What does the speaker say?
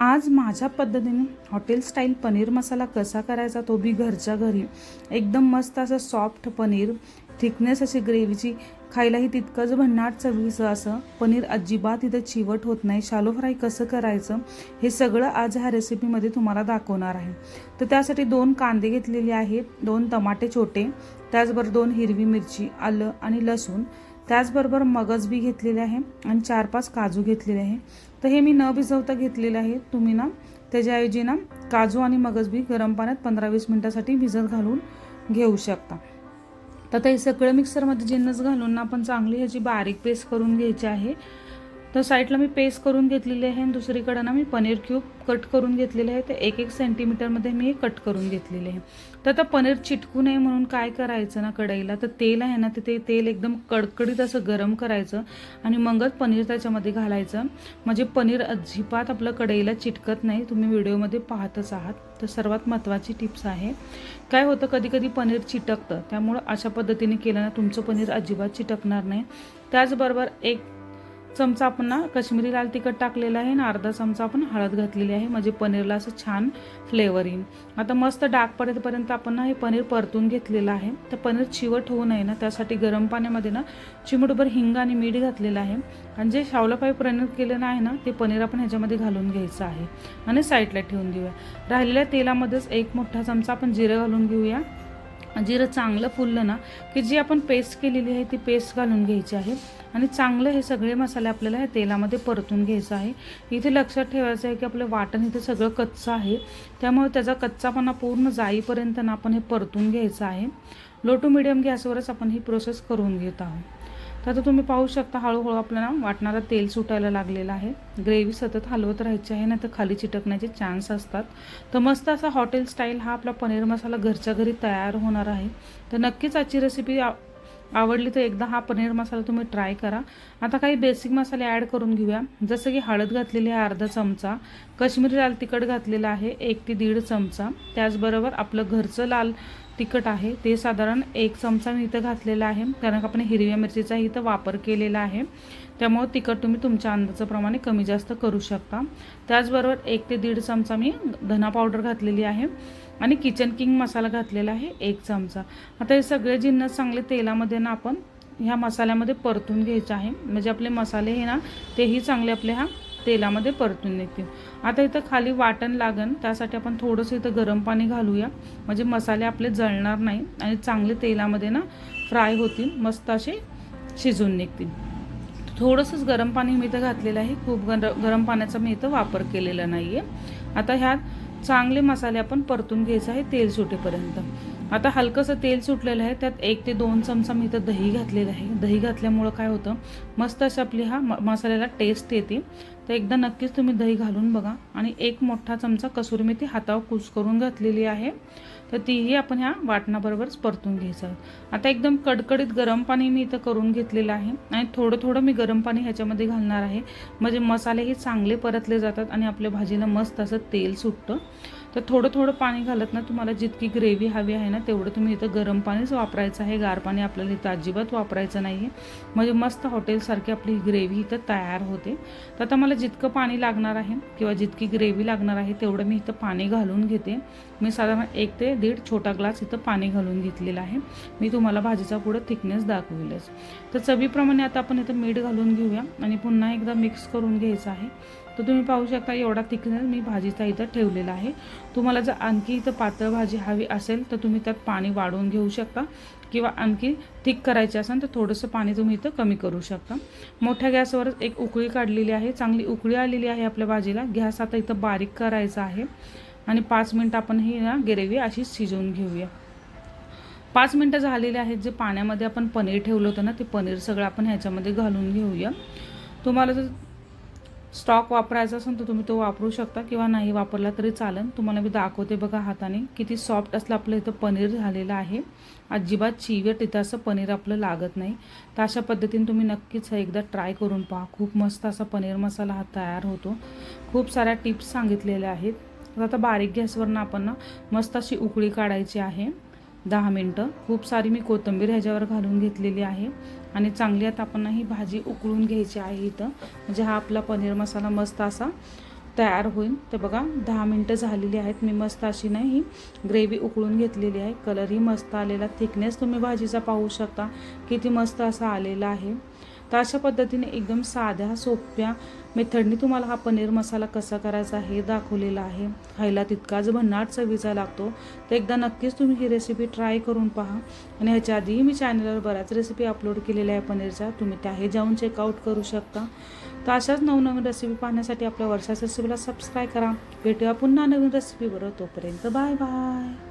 आज माझ्या पद्धतीने हॉटेल स्टाईल पनीर मसाला कसा करायचा तो बी घरच्या घरी. एकदम मस्त असं सॉफ्ट पनीर थिकनेस अशी ग्रेव्हीची खायलाही तितकंच भन्नाट चवीचं असं. पनीर अजिबात इथं चिवट होत नाही. शालो फ्राय कसं करायचं हे सगळं आज ह्या रेसिपीमध्ये तुम्हाला दाखवणार आहे. तर त्यासाठी दोन कांदे घेतलेले आहेत दोन टमाटे छोटे त्याचबरोबर दोन हिरवी मिरची आलं आणि लसूण. त्याचबरोबर मगज बी घेतलेले आहे आणि चार पाच काजू घेतलेले आहे. तर हे मी न भिजवता घेतलेलं आहे. तुम्ही ना त्याच्याऐवजी ना काजू आणि मगज बी गरम पाण्यात पंधरा वीस मिनटासाठी भिजत घालून घेऊ शकता. तर ते सगळं मिक्सरमध्ये जिन्नस घालून ना आपण चांगली ह्याची बारीक पेस्ट करून घ्यायची आहे. तर साईडला मी पेस्ट करून घेतलेली आहे आणि दुसरीकडं ना मी पनीर क्यूब कट करून घेतलेले आहे. ते एक एक सेंटीमीटरमध्ये मी कट करून घेतलेले आहे. तर आता पनीर चिटकू नये म्हणून काय करायचं ना कढईला? तर तेल आहे ना तिथे ते तेल एकदम कडकडीत असं गरम करायचं आणि मगच पनीर त्याच्यामध्ये घालायचं. म्हणजे पनीर अजिबात आपलं कढईला चिटकत नाही. तुम्ही व्हिडिओमध्ये पाहतच आहात. तर सर्वात महत्त्वाची टिप्स आहे. काय होतं कधी कधी पनीर चिटकतं. त्यामुळं अशा पद्धतीने केलं ना तुमचं पनीर अजिबात चिटकणार नाही. त्याचबरोबर एक चमचा आपण ना कश्मीरी लाल तिखट टाकलेलं आहे आणि अर्धा चमचा आपण हळद घातलेली आहे. म्हणजे पनीरला असं छान फ्लेवर येईल आता मस्त डाग पडेपर्यंत आपण ना हे पनीर परतून घेतलेलं आहे. तर पनीर चिवट होऊ नये ना त्यासाठी गरम पाण्यामध्ये ना चिमटभर हिंग आणि मीठ घातलेलं आहे. आणि जे शावलापाई पनीर केलेलं आहे ना ते पनीर आपण ह्याच्यामध्ये घालून घ्यायचं आहे. आणि साईडला ठेवून देऊया. राहिलेल्या तेलामध्येच एक मोठा चमचा आपण जिरं घालून घेऊया. जिरं चांगलं फुललं ना की जी आपण पेस्ट केलेली आहे ती पेस्ट घालून घ्यायची आहे. आणि चांगलं हे सगळे मसाले आपल्याला या तेलामध्ये परतून घ्यायचं आहे. इथे लक्षात ठेवायचं आहे की आपलं वाटण इथे सगळं कच्चं आहे. त्यामुळे त्याचा कच्चापणा पूर्ण जाईपर्यंत ना आपण हे परतून घ्यायचं आहे. लो टू मिडियम गॅसवरच आपण ही प्रोसेस करून घेत आहोत. तर आता तुम्ही पाहू शकता हळूहळू आपल्याला वाटणारा तेल सुटायला लागलेलं आहे. ग्रेव्ही सतत हलवत राहायची आहे ना तर खाली चिटकण्याचे चान्स असतात. तर मस्त असा हॉटेल स्टाईल हा आपला पनीर मसाला घरच्या घरी तयार होणार आहे. तर नक्कीच आजची रेसिपी आवडली तर एकदा हा पनीर मसाला तुम्ही ट्राय करा. आता काही बेसिक मसाले ॲड करून घेऊया. जसं की हळद घातलेली आहे अर्धा चमचा कश्मीरी लाल तिखट घातलेलं आहे एक ते दीड चमचा. त्याचबरोबर आपलं घरचं लाल तिखट आहे. ते साधारण एक चमचा मी इथं घातलेला आहे. कारण आपण हिरव्या मिरचीचा इथं वापर केलेला आहे. त्यामुळं तिखट तुम्ही तुमच्या अंदाजाप्रमाणे कमी जास्त करू शकता. त्याचबरोबर एक ते दीड चमचा मी धना पावडर घातलेली आहे. आणि किचन किंग मसाला घातलेला आहे एक चमचा. आता हे सगळे जिन्नस चांगले तेलामध्ये ना आपण ह्या मसाल्यामध्ये परतून घ्यायचं आहे. म्हणजे आपले मसाले हे ना तेही चांगले आपले हा तेलामध्ये परतून निघतील आता इथं खाली वाटण लागन त्यासाठी आपण थोडंसं इथं गरम पाणी घालूया. म्हणजे मसाले आपले जळणार नाही आणि चांगले तेलामध्ये ना फ्राय होतील मस्त असे शिजून निघतील. थोडंसंच गरम पाणी मी इथं घातलेलं आहे. खूप गर गरम पाण्याचा मी इथं वापर केलेला नाही आहे आता ह्यात चांगले मसाले आपण परतून घ्यायचं आहे तेल सुटेपर्यंत. आता हलकंसं तेल सुटलेलं आहे त्यात एक ते दोन चमचा मी इथं दही घातलेलं आहे. दही घातल्यामुळं काय होतं मस्त अशी आपली हा म मसाल्याला टेस्ट येते. तर एकदा नक्कीच तुम्ही दही घालून बघा आणि एक मोठा चमचा कसुरी मेथी हातावर कूस करून घातलेली आहे. तर तीही आपण ह्या वाटणाबरोबरच परतून घ्यायचं. आता एकदम कडकडीत गरम पाणी मी इथं करून घेतलेलं आहे आणि थोडं थोडं मी गरम पाणी ह्याच्यामध्ये घालणार आहे. म्हणजे मसालेही चांगले परतले जातात आणि आपल्या भाजीला मस्त असं तेल सुटतं. तर थोडं थोडं पाणी घालत ना तुम्हाला जितकी ग्रेव्ही हवी आहे ना तेवढं तुम्ही इथं गरम पाणीच वापरायचं आहे. गार पाणी आपल्याला इथं अजिबात वापरायचं नाही आहे म्हणजे मस्त हॉटेलसारखी आपली ग्रेव्ही इथं तयार होते. तर आता मला जितकं पाणी लागणार आहे किंवा जितकी ग्रेव्ही लागणार आहे तेवढं मी इथं पाणी घालून घेते. मी साधारण एक ते दीड छोटा ग्लास इथं पाणी घालून घेतलेलं आहे. मी तुम्हाला भाजीचा पुढं थिकनेस दाखवेलच. तर चवीप्रमाणे आता आपण इथं मीठ घालून घेऊया आणि पुन्हा एकदा मिक्स करून घ्यायचं आहे. तर तुम्ही पाहू शकता एवढा थिकनेस मी भाजीचा इथं ठेवलेला आहे. तुम्हाला जर आणखी इथं पातळ भाजी हवी असेल तर तुम्ही त्यात पाणी वाढवून घेऊ शकता. किंवा आणखी थिक करायची असेल तर थोडंसं पाणी तुम्ही इथं कमी करू शकता. मोठ्या गॅसवरच एक उकळी काढलेली आहे. चांगली उकळी आलेली आहे आपल्या भाजीला. गॅस आता इथं बारीक करायचा आहे. आणि पाच मिनटं आपण ही ना ग्रेव्ही अशी शिजवून घेऊया. पाच मिनटं झालेली आहेत. जे पाण्यामध्ये आपण पनीर ठेवलं होतं ना ते पनीर सगळं आपण ह्याच्यामध्ये घालून घेऊया. तुम्हाला जर स्टॉक वापरायचा असेल तर तुम्ही तो वापरू शकता किंवा नाही वापरला तरी चालेल. तुम्हाला मी दाखवते बघा हाताने किती सॉफ्ट असलं आपलं इथं पनीर झालेलं आहे. अजिबात चिवट इथं असं पनीर आपलं लागत नाही. तर अशा पद्धतीने तुम्ही नक्कीच एकदा ट्राय करून पहा. खूप मस्त असा पनीर मसाला हा तयार होतो. खूप साऱ्या टिप्स सांगितलेल्या आहेत. आता बारीक गॅसवरनं आपण ना मस्त अशी उकळी काढायची आहे. दहा मिनटं. खूप सारी मी कोथिंबीर ह्याच्यावर घालून घेतलेली आहे. आणि चांगली आता आपण ही भाजी उकळून घ्यायची आहे इथं. म्हणजे हा आपला पनीर मसाला मस्त असा तयार होईल. तर बघा दहा मिनटं झालेली आहेत. मी मस्त अशी नाही ही ग्रेव्ही उकळून घेतलेली आहे. कलरही मस्त आलेला. थिकनेस तुम्ही भाजीचा पाहू शकता. किती मस्त असा आलेला आहे. तर अशा पद्धतीने एकदम साध्या सोप्या मेथडनी तुम्हाला हा पनीर मसाला कसा करायचा हे दाखवलेला आहे. खायला तितकाच भन्नाट चवीचा लागतो. तर एकदा नक्कीच तुम्ही ही रेसिपी ट्राय करून पहा. आणि ह्याच्या आधीही मी चॅनलवर बऱ्याच रेसिपी अपलोड केलेल्या आहे पनीरच्या. तुम्ही त्याही जाऊन चेकआउट करू शकता. तर अशाच नवनवीन रेसिपी पाहण्यासाठी आपल्या वर्षाच्या रेसिपीला सबस्क्राईब करा. भेटूया पुन्हा नवीन रेसिपीबरोबर तोपर्यंत बाय बाय